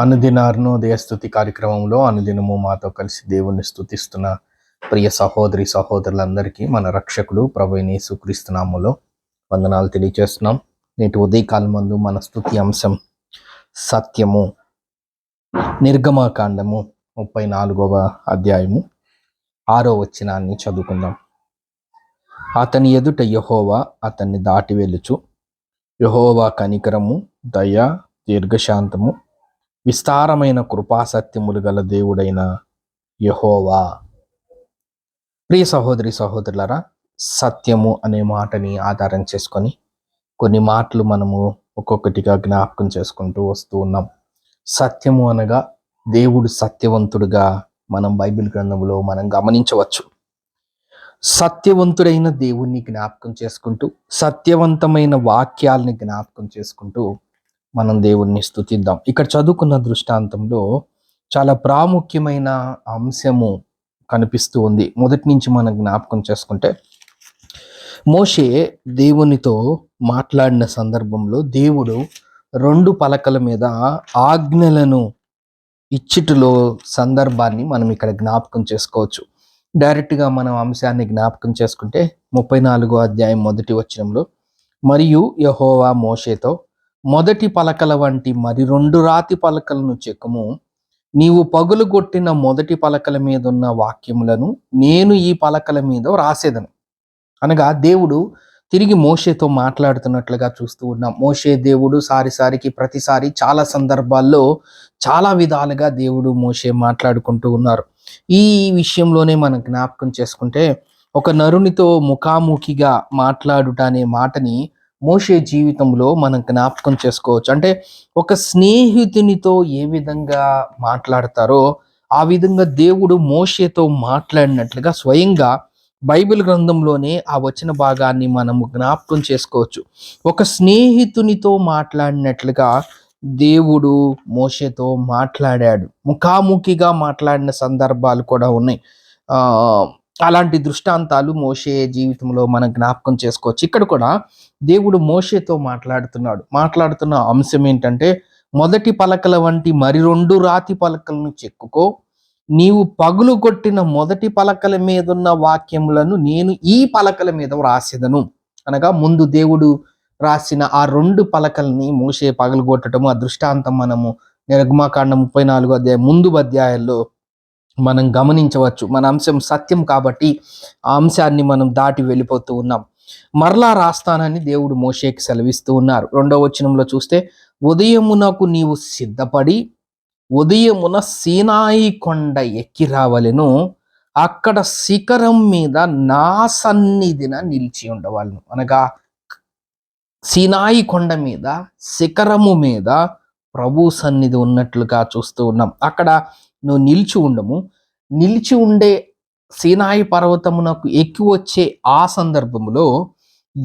అనుదిన అరుణోదయ స్థుతి కార్యక్రమంలో అనుదినము మాతో కలిసి దేవుణ్ణి స్థుతిస్తున్న ప్రియ సహోదరి సహోదరులందరికీ మన రక్షకుడు ప్రభుని సుక్రీస్తునాములో వందనాలు తెలియజేస్తున్నాం. నేటి ఉదయకాలం ముందు మన స్థుతి అంశం సత్యము నిర్గమాకాండము ముప్పై నాలుగవ అధ్యాయము ఆరో వచ్చినాన్ని చదువుకుందాం. అతని ఎదుట యహోవా అతన్ని దాటి వెళ్ళుచు యహోవా కనికరము దయ దీర్ఘశాంతము విస్తారమైన కృపాసత్యములు గల దేవుడైన యహోవా. ప్రియ సహోదరి సహోదరులరా సత్యము అనే మాటని ఆధారం చేసుకొని కొన్ని మాటలు మనము ఒక్కొక్కటిగా జ్ఞాపకం చేసుకుంటూ వస్తూ ఉన్నాం. సత్యము అనగా దేవుడు సత్యవంతుడుగా మనం బైబిల్ గ్రంథంలో మనం గమనించవచ్చు. సత్యవంతుడైన దేవుణ్ణి జ్ఞాపకం చేసుకుంటూ సత్యవంతమైన వాక్యాల్ని జ్ఞాపకం చేసుకుంటూ మనం దేవుణ్ణి స్థుతిద్దాం ఇక్కడ చదువుకున్న దృష్టాంతంలో చాలా ప్రాముఖ్యమైన అంశము కనిపిస్తూ ఉంది. మొదటి నుంచి మనం జ్ఞాపకం చేసుకుంటే మోషే దేవునితో మాట్లాడిన సందర్భంలో దేవుడు రెండు పలకల మీద ఆజ్ఞలను ఇచ్చిటిలో సందర్భాన్ని మనం ఇక్కడ జ్ఞాపకం చేసుకోవచ్చు. డైరెక్ట్గా మనం అంశాన్ని జ్ఞాపకం చేసుకుంటే ముప్పై నాలుగో అధ్యాయం మొదటి వచనంలో మరియు యహోవా మోషేతో మొదటి పలకల వంటి మరి రెండు రాతి పలకలను చెక్కుము. నీవు పగులు కొట్టిన మొదటి పలకల మీద ఉన్న వాక్యములను నేను ఈ పలకల మీద రాసేదను. అనగా దేవుడు తిరిగి మోషేతో మాట్లాడుతున్నట్లుగా చూస్తూ ఉన్నాం. మోషే దేవుడు సారిసారికి ప్రతిసారి చాలా సందర్భాల్లో చాలా విధాలుగా దేవుడు మోషే మాట్లాడుకుంటూ ఉన్నారు. ఈ విషయంలోనే మనం జ్ఞాపకం చేసుకుంటే ఒక నరునితో ముఖాముఖిగా మాట్లాడుట అనే మాటని మోషే జీవితంలో మనం జ్ఞాపకం చేసుకోవచ్చు. అంటే ఒక స్నేహితునితో ఏ విధంగా మాట్లాడతారో ఆ విధంగా దేవుడు మోషేతో మాట్లాడినట్లుగా స్వయంగా బైబిల్ గ్రంథంలోనే ఆ వచ్చిన భాగాన్ని మనము జ్ఞాపకం చేసుకోవచ్చు. ఒక స్నేహితునితో మాట్లాడినట్లుగా దేవుడు మోషేతో మాట్లాడాడు. ముఖాముఖిగా మాట్లాడిన సందర్భాలు కూడా ఉన్నాయి. అలాంటి దృష్టాంతాలు మోషే జీవితంలో మనం జ్ఞాపకం చేసుకోవచ్చు. ఇక్కడ కూడా దేవుడు మోషేతో మాట్లాడుతున్నాడు. మాట్లాడుతున్న అంశం ఏంటంటే మొదటి పలకల వంటి మరి రెండు రాతి పలకలను చెక్కుకో. నీవు పగులు కొట్టిన మొదటి పలకల మీద ఉన్న వాక్యములను నేను ఈ పలకల మీద వ్రాసేదను. అనగా ముందు దేవుడు రాసిన ఆ రెండు పలకల్ని మోసే పగలు కొట్టడము ఆ దృష్టాంతం మనము నిర్గమాకాండ ముప్పై నాలుగు అధ్యాయం ముందు అధ్యాయాల్లో మనం గమనించవచ్చు. మన అంశం సత్యం కాబట్టి ఆ అంశాన్ని మనం దాటి వెళ్ళిపోతూ ఉన్నాం. మరలా రాస్తానని దేవుడు మోషేకి సెలవిస్తూ ఉన్నారు. రెండవ వచనంలో చూస్తే ఉదయమునకు నీవు సిద్ధపడి ఉదయమున సీనాయి కొండ ఎక్కి రావలను. అక్కడ శిఖరం మీద నా సన్నిధిన నిలిచి ఉండవాలను. అనగా సీనాయి కొండ మీద శిఖరము మీద ప్రభు సన్నిధి ఉన్నట్లుగా చూస్తూ ఉన్నాం. అక్కడ నువ్వు నిలిచి ఉండము. నిలిచి ఉండే సీనాయి పర్వతమునకు ఎక్కి వచ్చే ఆ సందర్భంలో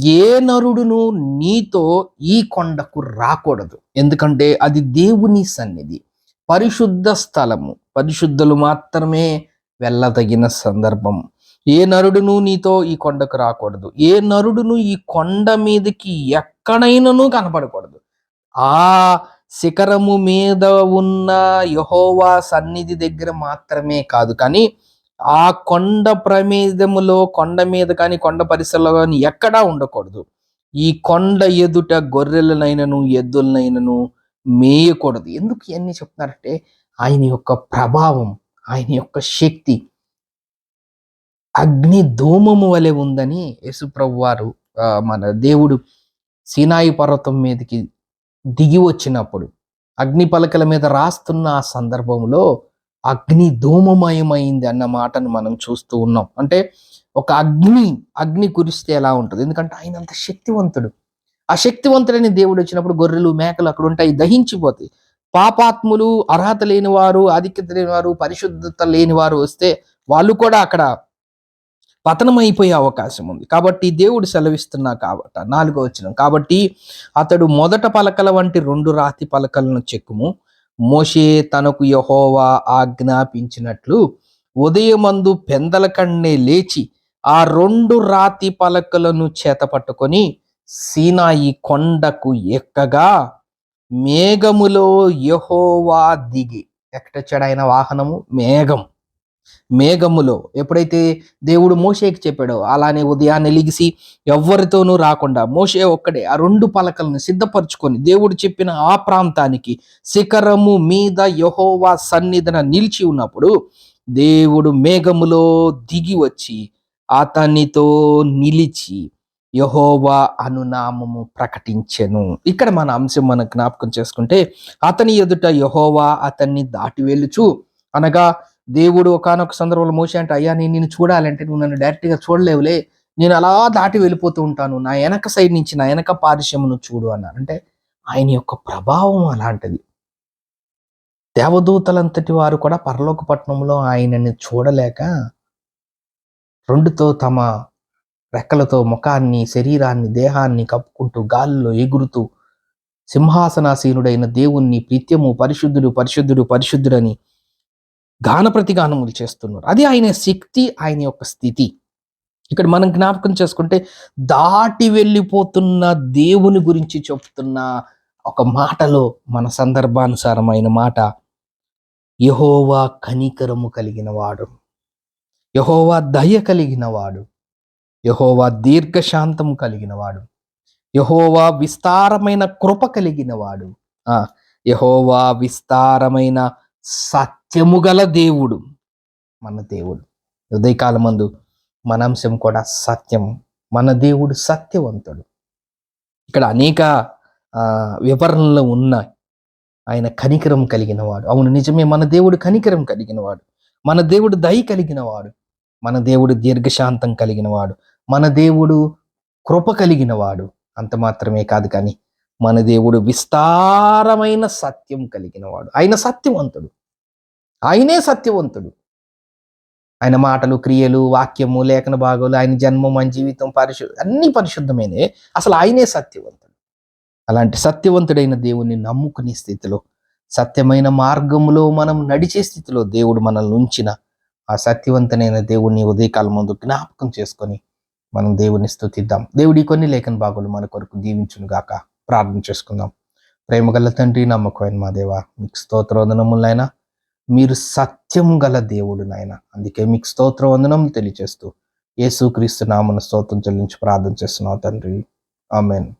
ఏ నరుడును నీతో ఈ కొండకు రాకూడదు. ఎందుకంటే అది దేవుని సన్నిధి. పరిశుద్ధ స్థలము. పరిశుద్ధులు మాత్రమే వెళ్ళదగిన సందర్భం. ఏ నరుడును నీతో ఈ కొండకు రాకూడదు. ఏ నరుడును ఈ కొండ మీదకి ఎక్కడైనను కనపడకూడదు. ఆ శిఖరము మీద ఉన్న యహోవా సన్నిధి దగ్గర మాత్రమే కాదు. కానీ ఆ కొండ ప్రమేదములో కొండ మీద కానీ కొండ పరిసరలో కానీ ఎక్కడా ఉండకూడదు. ఈ కొండ ఎదుట గొర్రెలనైనను ఎద్దులనైనను మేయకూడదు. ఎందుకు ఇవన్నీ చెప్తున్నారంటే ఆయన యొక్క ప్రభావం ఆయన యొక్క శక్తి అగ్ని ధూమము వలె ఉందని యేసుప్రభు వారు మన దేవుడు సీనాయి పర్వతం మీదకి దిగి వచ్చినప్పుడు అగ్ని పలకల మీద రాస్తున్న ఆ సందర్భంలో అగ్ని ధూమమయమైంది అన్న మాటను మనం చూస్తూ ఉన్నాం. అంటే ఒక అగ్ని అగ్ని కురిస్తే ఎలా ఉంటుంది? ఎందుకంటే ఆయన అంత శక్తివంతుడు. ఆ శక్తివంతుడని దేవుడు వచ్చినప్పుడు గొర్రెలు మేకలు అక్కడ ఉంటాయి దహించిపోతాయి. పాపాత్ములు అర్హత లేని వారు ఆధిక్యత లేని వారు పరిశుద్ధత లేని వారు వస్తే వాళ్ళు కూడా అక్కడ పతనమైపోయే అవకాశం ఉంది. కాబట్టి దేవుడు సెలవిస్తున్నా కాబట్టి నాలుగో వచ్చిన కాబట్టి అతడు మొదట పలకల వంటి రెండు రాతి పలకలను చెక్కుము. మోషే తనకు యహోవా ఆజ్ఞాపించినట్లు ఉదయమందు పెందల కన్నే లేచి ఆ రెండు రాతి పలకలను చేత పట్టుకొని సీనాయి కొండకు ఎక్కగా మేఘములో యహోవా దిగి ఎక్కడొచ్చాడు ఆయన వాహనము? మేఘం. మేఘములో. ఎప్పుడైతే దేవుడు మోషేకి చెప్పాడో అలానే ఉదయాన్నే లిగిసి ఎవ్వరితోనూ రాకుండా మోషే ఒక్కడే ఆ రెండు పలకలను సిద్ధపరచుకొని దేవుడు చెప్పిన ఆ ప్రాంతానికి శిఖరము మీద యహోవా సన్నిధన నిలిచి ఉన్నప్పుడు దేవుడు మేఘములో దిగి వచ్చి అతనితో నిలిచి యహోవా అనునామము ప్రకటించెను. ఇక్కడ మన అంశం మనం జ్ఞాపకం చేసుకుంటే అతని ఎదుట యహోవా అతన్ని దాటి వెళ్ళుచు అనగా దేవుడు ఒకానొక సందర్భంలో మోసే అంటే అయ్యా నేను నేను చూడాలంటే నువ్వు నన్ను డైరెక్ట్గా చూడలేవులే. నేను అలా దాటి వెళ్ళిపోతూ ఉంటాను. నా వెనక సైడ్ నుంచి నా వెనక పారిశ్రమను చూడు అన్నారు. అంటే ఆయన యొక్క ప్రభావం అలాంటిది. దేవదూతలంతటి వారు కూడా పరలోక పట్టణంలో ఆయనని చూడలేక రెండుతో తమ రెక్కలతో ముఖాన్ని శరీరాన్ని దేహాన్ని కప్పుకుంటూ గాలిలో ఎగురుతూ సింహాసనాసీనుడైన దేవుణ్ణి ప్రీత్యము పరిశుద్ధుడు పరిశుద్ధుడు పరిశుద్ధుడని గాన ప్రతిగానములు చేస్తున్నారు. అది ఆయన శక్తి ఆయన యొక్క స్థితి. ఇక్కడ మనం జ్ఞాపకం చేసుకుంటే దాటి వెళ్ళిపోతున్న దేవుని గురించి చెప్తున్న ఒక మాటలో మన సందర్భానుసారమైన మాట యహోవా కనికరము కలిగిన వాడు యహోవా దయ కలిగిన వాడు యహోవా దీర్ఘశాంతము కలిగిన వాడు యహోవా విస్తారమైన కృప కలిగిన వాడు యహోవా విస్తారమైన సత్యము గల దేవుడు మన దేవుడు. ఉదయకాలమందు మన అంశం కూడా సత్యం. మన దేవుడు సత్యవంతుడు. ఇక్కడ అనేక వివరణలు ఉన్నాయి. ఆయన కనికరం కలిగిన వాడు అవును నిజమే. మన దేవుడు కనికరం కలిగిన వాడు మన దేవుడు దయ కలిగిన వాడు మన దేవుడు దీర్ఘశాంతం కలిగిన వాడు మన దేవుడు కృప కలిగిన వాడు అంత మాత్రమే కాదు కానీ మన దేవుడు విస్తారమైన సత్యం కలిగిన వాడు ఆయన సత్యవంతుడు. ఆయనే సత్యవంతుడు. ఆయన మాటలు క్రియలు వాక్యము లేఖన భాగాలు ఆయన జన్మం మన జీవితం పరిశు అన్ని పరిశుద్ధమైనవి. అసలు ఆయనే సత్యవంతుడు. అలాంటి సత్యవంతుడైన దేవుణ్ణి నమ్ముకునే స్థితిలో సత్యమైన మార్గములో మనం నడిచే స్థితిలో దేవుడు మనల్ని ఉంచిన ఆ సత్యవంతమైన దేవుణ్ణి ఉదయకాల ముందు జ్ఞాపకం చేసుకొని మనం దేవుని స్థుతిద్దాం దేవుడి కొన్ని లేఖన భాగాలు మన కొరకు దీవించును గాక ప్రార్థన చేసుకుందాం. ప్రేమగల తండ్రి నమ్మకమైన మా దేవ మీకు స్తోత్రవందనములైనా. మీరు సత్యం గల దేవుడు నాయన. అందుకే మీకు స్తోత్ర వందనం తెలియజేస్తూ యేసుక్రీస్తు నామను స్తోత్రం చెల్లించి ప్రార్థన చేస్తున్నావు తండ్రి. ఆమెన్.